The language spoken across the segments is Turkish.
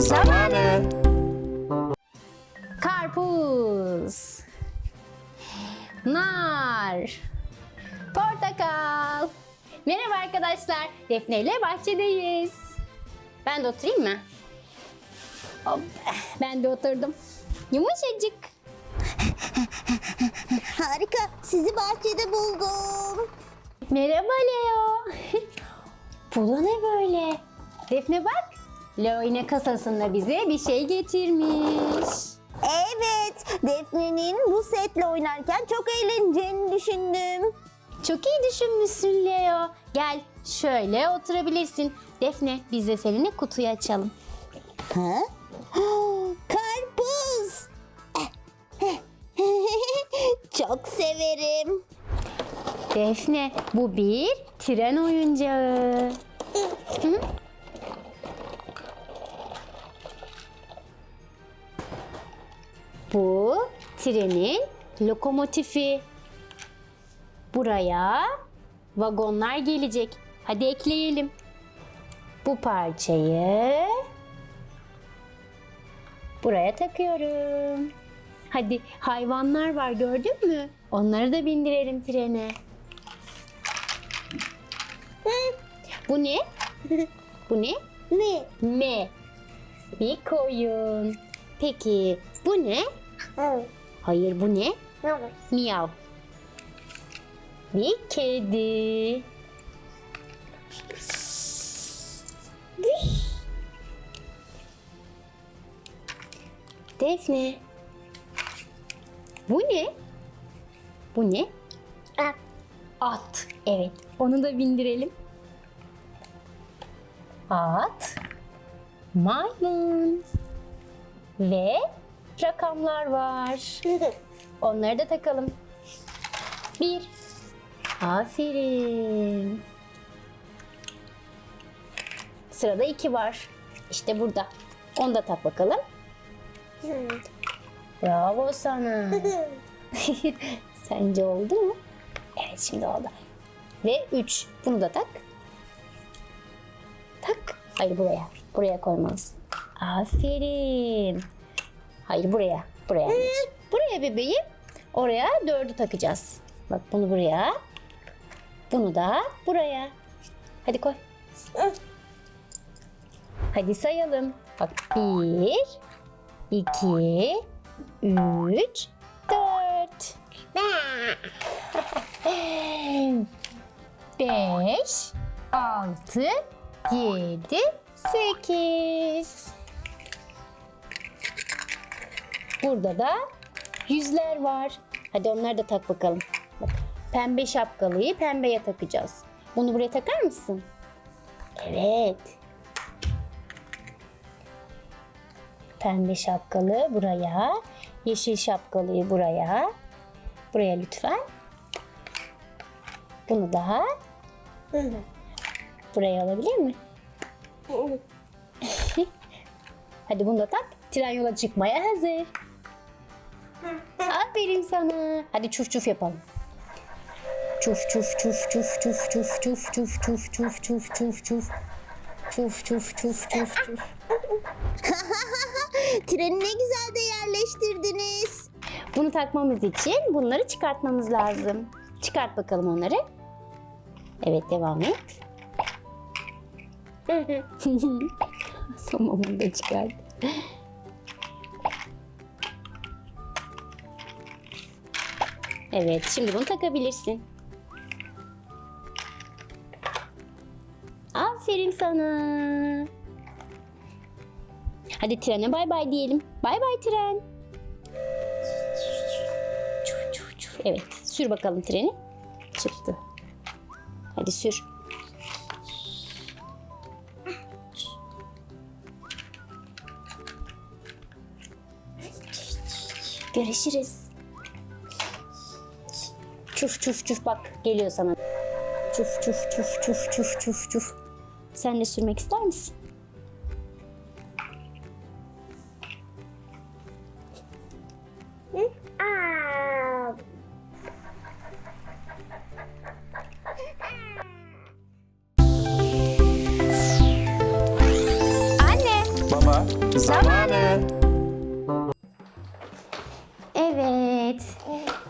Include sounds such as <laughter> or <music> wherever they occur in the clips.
Zamanı. Karpuz. Nar. Portakal. Merhaba arkadaşlar. Defne ile bahçedeyiz. Ben de oturayım mı? Hop, ben de oturdum. Yumuşacık. Harika. Sizi bahçede buldum. Merhaba Leo. Bu da ne böyle? Defne bak. Leo yine kasasında bize bir şey getirmiş. Evet. Defne'nin bu setle oynarken çok eğleneceğini düşündüm. Çok iyi düşünmüşsün Leo. Gel şöyle oturabilirsin. Defne biz de seninle kutuyu açalım. Ha? <gasps> Karpuz. <laughs> çok severim. Defne bu bir tren oyuncağı. Hı? Bu trenin lokomotifi. Buraya vagonlar gelecek. Hadi ekleyelim. Bu parçayı buraya takıyorum. Hadi hayvanlar var gördün mü? Onları da bindirelim trene. Bu ne? <laughs> Bu ne? Ne? Me. Bir koyun. Peki bu ne? Hayır bu ne? Miyav. Bir kedi. Defne. Bu ne? Bu ne? At. At. Evet. Onu da bindirelim. At. Maymun. Ve rakamlar var. Onları da takalım. Bir. Aferin. Sırada iki var. İşte burada. Onu da tak bakalım. Bravo sana. <laughs> Sence oldu mu? Evet şimdi oldu. Ve 3. Bunu da tak. Tak. Hayır buraya. Buraya koymalısın. Aferin. Hayır buraya. Buraya. anneciğim. Buraya bebeğim. Oraya dördü takacağız. Bak bunu buraya. Bunu da buraya. Hadi koy. Hadi sayalım. Bak bir, iki, üç, dört. <laughs> Beş, altı, yedi, sekiz. Burada da yüzler var. Hadi onları da tak bakalım. Bak, pembe şapkalıyı pembeye takacağız. Bunu buraya takar mısın? Evet. Pembe şapkalı buraya. Yeşil şapkalıyı buraya. Buraya lütfen. Bunu da buraya alabilir mi? <laughs> Hadi bunu da tak. Tren yola çıkmaya hazır. Aferin sana. Hadi çuf çuf yapalım. Çuf çuf çuf çuf çuf çuf çuf çuf çuf çuf çuf çuf çuf. Çuf çuf çuf çuf çuf. Treni ne güzel de yerleştirdiniz. Bunu takmamız için bunları çıkartmamız lazım. Çıkart bakalım onları. Evet devam et. tamam onu da çıkart. Evet şimdi bunu takabilirsin. Aferin sana. Hadi trene bay bay diyelim. Bay bay tren. Evet sür bakalım treni. Çıktı. Hadi sür. Görüşürüz. Çuf çuf çuf bak geliyor sana. Çuf çuf çuf çuf çuf çuf çuf. Sen de sürmek ister misin?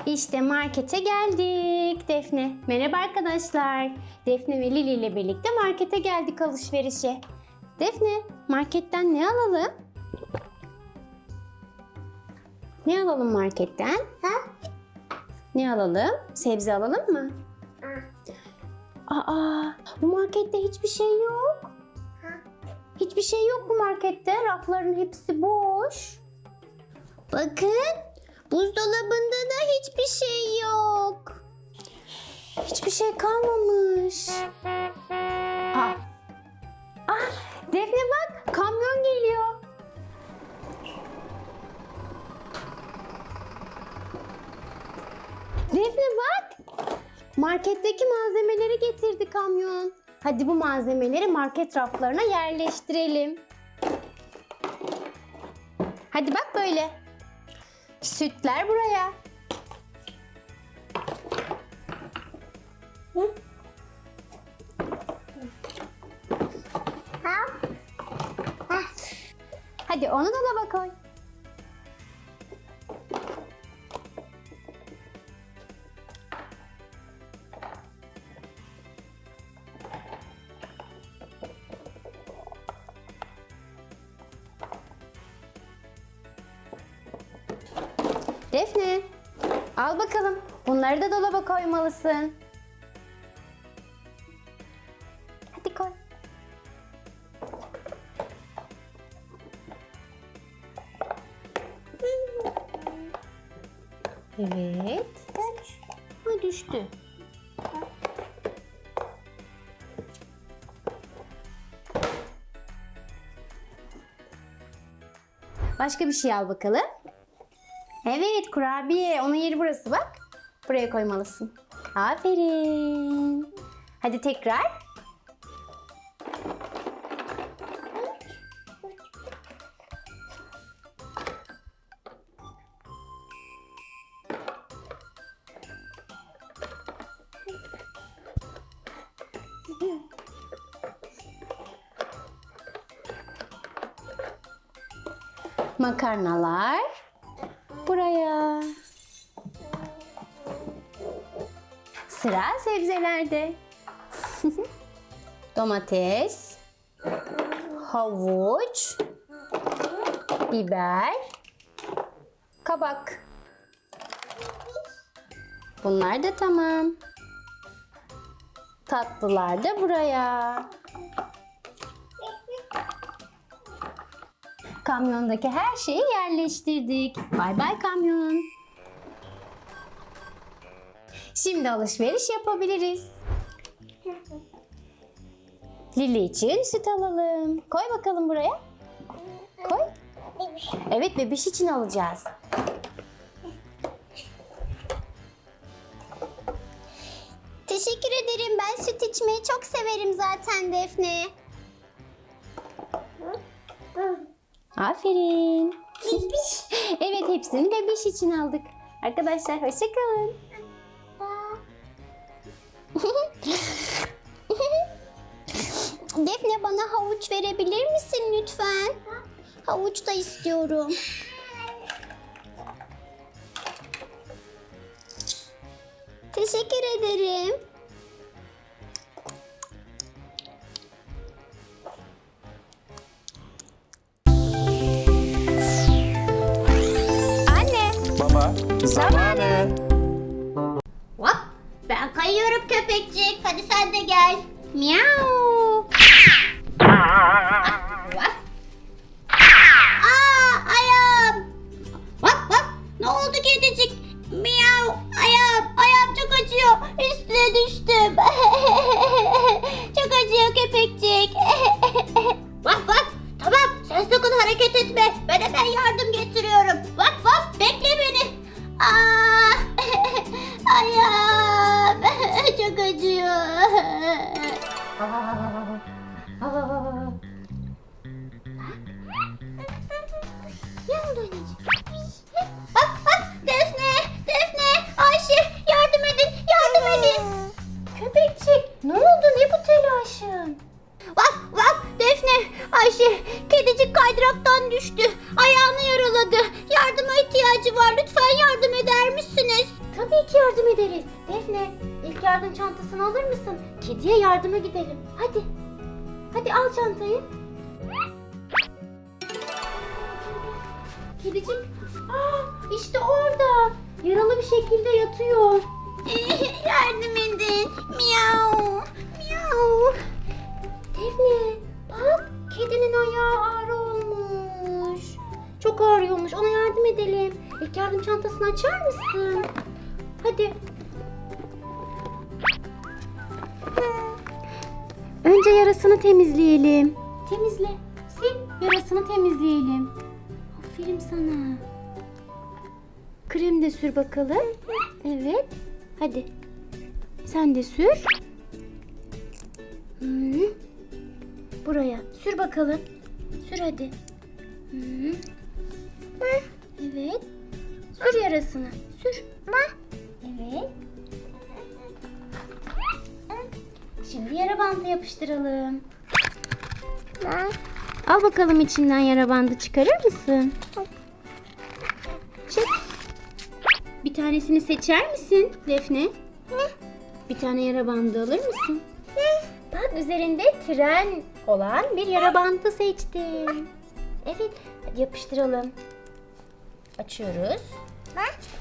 İşte markete geldik Defne. Merhaba arkadaşlar. Defne ve Lili ile birlikte markete geldik alışverişe. Defne, marketten ne alalım? Ne alalım marketten? Ha? Ne alalım? Sebze alalım mı? Aa, bu markette hiçbir şey yok. Hiçbir şey yok bu markette. Rafların hepsi boş. Bakın, buzdolabında da hiçbir şey yok. Hiçbir şey kalmamış. Ah. Ah, Defne bak, kamyon geliyor. Defne bak. Marketteki malzemeleri getirdi kamyon. Hadi bu malzemeleri market raflarına yerleştirelim. Hadi bak böyle. Sütler buraya. Ha? Hadi onu dolaba koy. Al bakalım. Bunları da dolaba koymalısın. Hadi koy. Evet. Bu düştü. Başka bir şey al bakalım. Evet kurabiye. Onun yeri burası bak. Buraya koymalısın. Aferin. Hadi tekrar. Makarnalar buraya. Sıra sebzelerde. <laughs> Domates, havuç, biber, kabak. Bunlar da tamam. Tatlılar da buraya. Kamyondaki her şeyi yerleştirdik. Bay bay kamyon. Şimdi alışveriş yapabiliriz. Lili için süt alalım. Koy bakalım buraya. Koy. Evet bebiş için alacağız. Teşekkür ederim. Ben süt içmeyi çok severim zaten Defne. Aferin. <laughs> evet hepsini bebiş için aldık. Arkadaşlar hoşçakalın. <laughs> Defne bana havuç verebilir misin lütfen? Havuç da istiyorum. Teşekkür ederim. Zamanı. Hop, ben kayıyorum köpekçik. Hadi sen de gel. Miau. <laughs> çantasını alır mısın? Kediye yardıma gidelim. Hadi. Hadi al çantayı. Kedicik. Aa, işte orada. Yaralı bir şekilde yatıyor. <laughs> yardım edin. Miau. Miau. Defne, bak kedinin ayağı ağrı olmuş. Çok ağrıyormuş. Ona yardım edelim. İlk yardım çantasını açar mısın? Hadi. Önce yarasını temizleyelim. Temizle. Sil. Yarasını temizleyelim. Aferin sana. Krem de sür bakalım. Evet. Hadi. Sen de sür. Hı. Buraya. Sür bakalım. Sür hadi. Hı. Evet. Sür yarasını. Sür. Evet. Şimdi yara bandı yapıştıralım. Al bakalım içinden yara bandı çıkarır mısın? Çek. Bir tanesini seçer misin Defne? Bir tane yara bandı alır mısın? Bak üzerinde tren olan bir yara bandı seçtim. Evet, hadi yapıştıralım. Açıyoruz.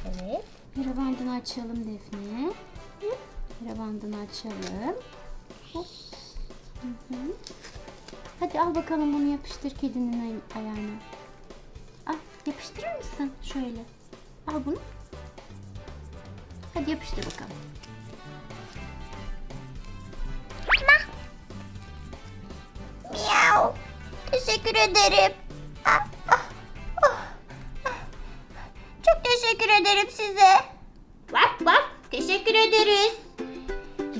Evet. Yara bandını açalım Defne. Yara bandını açalım. Hop. Hadi al bakalım bunu yapıştır kedinin ay- ayağına. Al yapıştırır mısın? Şöyle. Al bunu. Hadi yapıştır bakalım. Miau. Teşekkür ederim. Ah, ah, ah. Çok teşekkür ederim size. Bak bak. Teşekkür ederiz.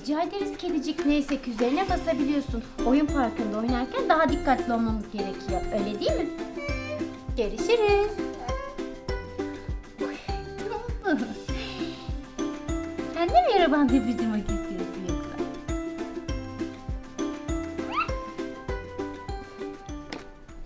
Rica ederiz kedicik. Neyse ki üzerine basabiliyorsun. Oyun parkında oynarken daha dikkatli olmamız gerekiyor. Öyle değil mi? Görüşürüz. <laughs> Sen de mi yara bandı yapıştırmak